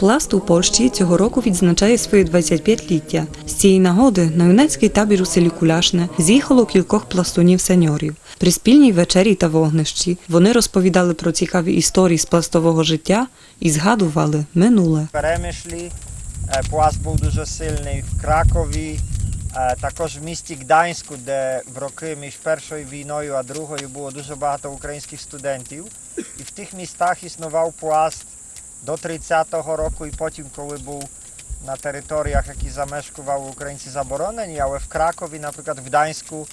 Пласт у Польщі цього року відзначає своє 25-ліття. З цієї нагоди на юнацький табір у селі Куляшне з'їхало кількох пластунів сеньорів. При спільній вечері та вогнищі вони розповідали про цікаві історії з пластового життя і згадували минуле. Перемишлі. Е, Пласт був дуже сильний в Кракові, е, також в місті Гданську, де в роки між першою війною а другою було дуже багато українських студентів. І в тих містах існував пласт до 30-го року, і потім, коли був на територіях, які замешкували українці заборонені, але в Кракові, наприклад, в Гданську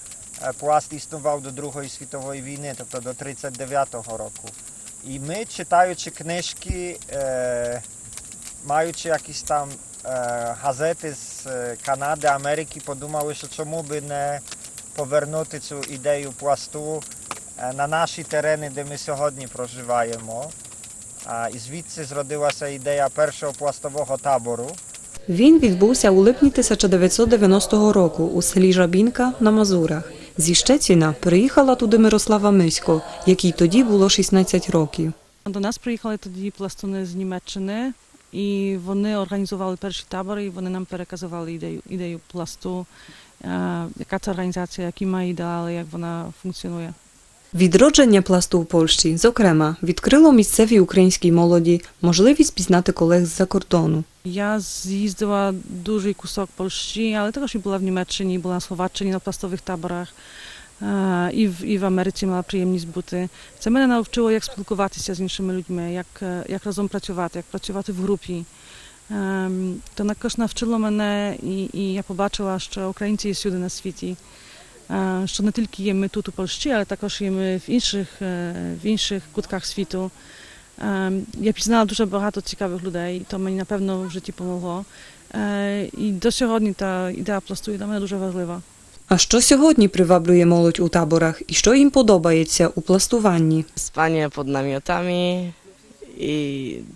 е, пласт існував до Другої світової війни, тобто до 39-го року. І ми, читаючи книжки, е, маючи якісь там е, газети з Канади, Америки, подумали, що чому би не повернути цю ідею пласту на наші терени, де ми сьогодні проживаємо. А, і звідси зродилася ідея першого пластового табору. Він відбувся у липні 1990 року у селі Жабінка на Мазурах. Зі Щеціна приїхала туди Мирослава Мисько, якій тоді було 16 років. До нас приїхали тоді пластуни з Німеччини, і вони організували перші табори, і вони нам переказували ідею, ідею пласту, е, яка це організація, які має ідеали, як вона функціонує. Відродження пласту у Польщі, зокрема, відкрило місцевій українській молоді можливість пізнати колег з-за кордону. Я з'їздила дуже кусок Польщі, але також і була в Німеччині, була на Словаччині на пластових таборах. е, І в, і в Америці мала приємність бути. Це мене навчило, як спілкуватися з іншими людьми, як, е, як разом працювати, як працювати в групі. Ем, То також навчило мене, і, і я побачила, що українці є всюди на світі. Е, Що не тільки є ми тут у Польщі, але також є ми в інших, е, в інших кутках світу. Ем, Я пізнала дуже багато цікавих людей, і то мені напевно в житті допомогло. Е, І до сьогодні та ідея пласту є для мене дуже важлива. А що сьогодні приваблює молодь у таборах і що їм подобається у пластуванні? spanie pod namiotami i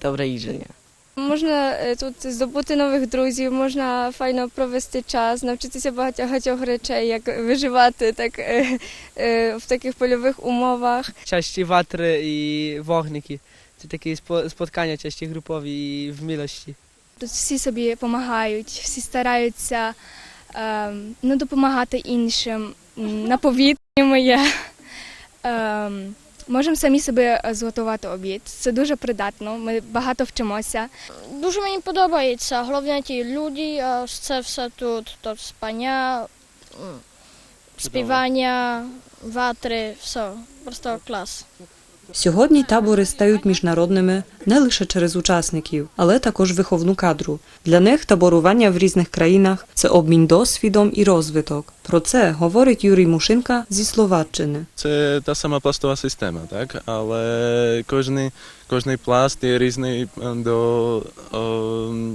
dobre jedzenie. Можна е, тут здобути нових друзів, можна файно провести час, навчитися багатьох речей, як виживати так, е, е, в таких польових умовах. часті ватри і вогники. Це такі спо- spotkania часті групові і в милості. Тут всі собі допомагають, всі стараються ем, ну, допомагати іншим. На повітрі моє. Ем, можемо самі собі е, зготувати обід. Це дуже придатно. Ми багато вчимося. Дуже мені подобається. Головне ті люди, а це все тут. Тут спання, співання, ватри, все. Просто клас. Сьогодні табори стають міжнародними не лише через учасників, але також виховну кадру. Для них таборування в різних країнах це обмін досвідом і розвиток. Про це говорить Юрій Мушинка зі Словаччини. Це та сама пластова система, так? Але кожний, кожний пласт є різний е, до,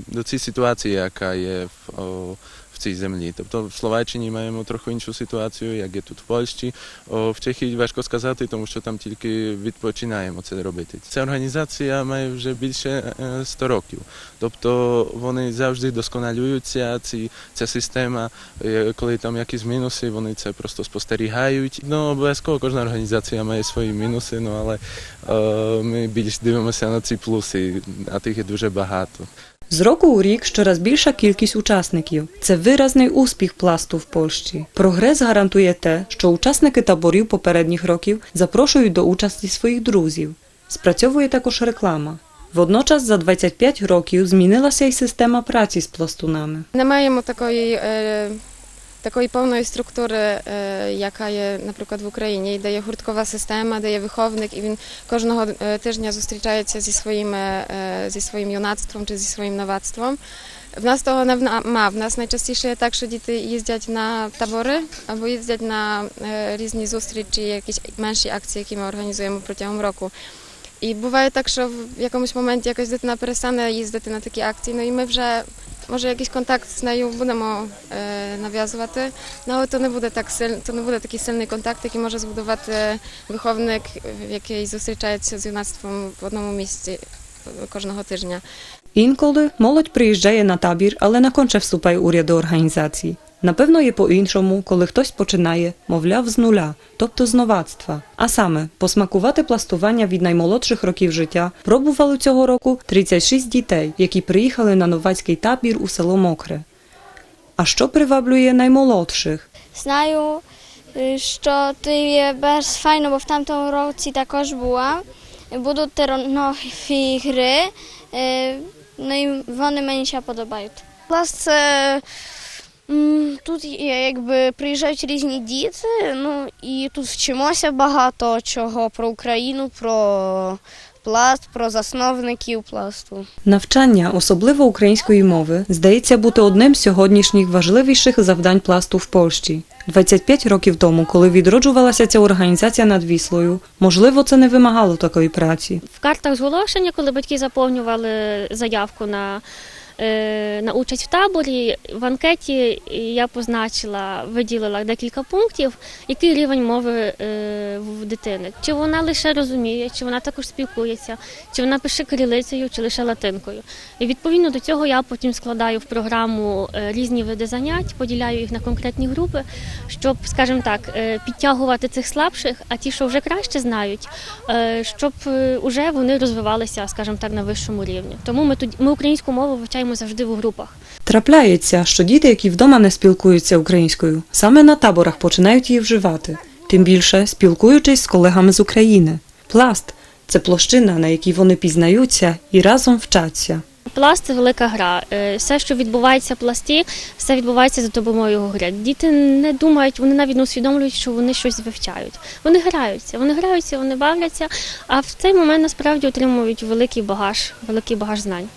до цієї ситуації, яка є в, в цій землі. Тобто в Словаччині маємо трохи іншу ситуацію, як є тут в Польщі. О, в Чехії важко сказати, тому що там тільки відпочинаємо це робити. Ця організація має вже більше е, 100 років. Тобто вони завжди досконалюються, ці, ця система, е, коли там якісь мінуси, вони це просто спостерігають. Ну, обов'язково кожна організація має свої мінуси, ну, але е, ми більш дивимося на ці плюси, а тих є дуже багато. З року у рік щораз більша кількість учасників. Це виразний успіх пласту в Польщі. Прогрес гарантує те, що учасники таборів попередніх років запрошують до участі своїх друзів. Спрацьовує також реклама. Водночас за 25 років змінилася й система праці з пластунами. Не маємо такої, такої повної структури, е, яка є, наприклад, в Україні, де є гурткова система, де є виховник, і він кожного е, тижня зустрічається зі своїм, е, зі своїм юнацтвом чи зі своїм новацтвом. В нас того нема. В нас найчастіше є так, що діти їздять на табори або їздять на різні зустрічі, якісь менші акції, які ми організуємо протягом року. І буває так, що в якомусь моменті якась дитина перестане їздити на такі акції, ну і ми вже може якийсь контакт з нею будемо е, нав'язувати. Але то не буде так сильно, то не буде такий сильний контакт, який може збудувати виховник, який зустрічається з юнацтвом в одному місці кожного тижня. Інколи молодь приїжджає на табір, але не конче вступає уряд до організації. Напевно, є по-іншому, коли хтось починає, мовляв, з нуля, тобто з новацтва. А саме, посмакувати пластування від наймолодших років життя пробували цього року 36 дітей, які приїхали на новацький табір у село Мокре. А що приваблює наймолодших? Знаю, е, що є без файно, бо в тамтому році також була. Будуть нові гри, е, ну і вони мені ще подобають. Клас це м, тут якби приїжджають різні діти, ну і тут вчимося багато чого про Україну, про пласт, про засновників пласту. Навчання, особливо української мови, здається бути одним з сьогоднішніх важливіших завдань пласту в Польщі. 25 років тому, коли відроджувалася ця організація над Віслою, можливо, це не вимагало такої праці. В картах зголошення, коли батьки заповнювали заявку на, на участь в таборі, в анкеті я позначила, виділила декілька пунктів, який рівень мови е, в дитини. Чи вона лише розуміє, чи вона також спілкується, чи вона пише кирилицею, чи лише латинкою. І відповідно до цього я потім складаю в програму е, різні види занять, поділяю їх на конкретні групи, щоб, скажімо так, е, підтягувати цих слабших, а ті, що вже краще знають, е, щоб е, уже вони розвивалися, скажімо так, на вищому рівні. Тому ми тут ми українську мову вивчаємо завжди в групах. Трапляється, що діти, які вдома не спілкуються українською, саме на таборах починають її вживати, тим більше спілкуючись з колегами з України. Пласт це площина, на якій вони пізнаються і разом вчаться. Пласт це велика гра. Е, Все, що відбувається в пласті, все відбувається за допомогою гри. Діти не думають, вони навіть не усвідомлюють, що вони щось вивчають. Вони граються, вони граються, вони бавляться, а в цей момент насправді отримують великий багаж, великий багаж знань.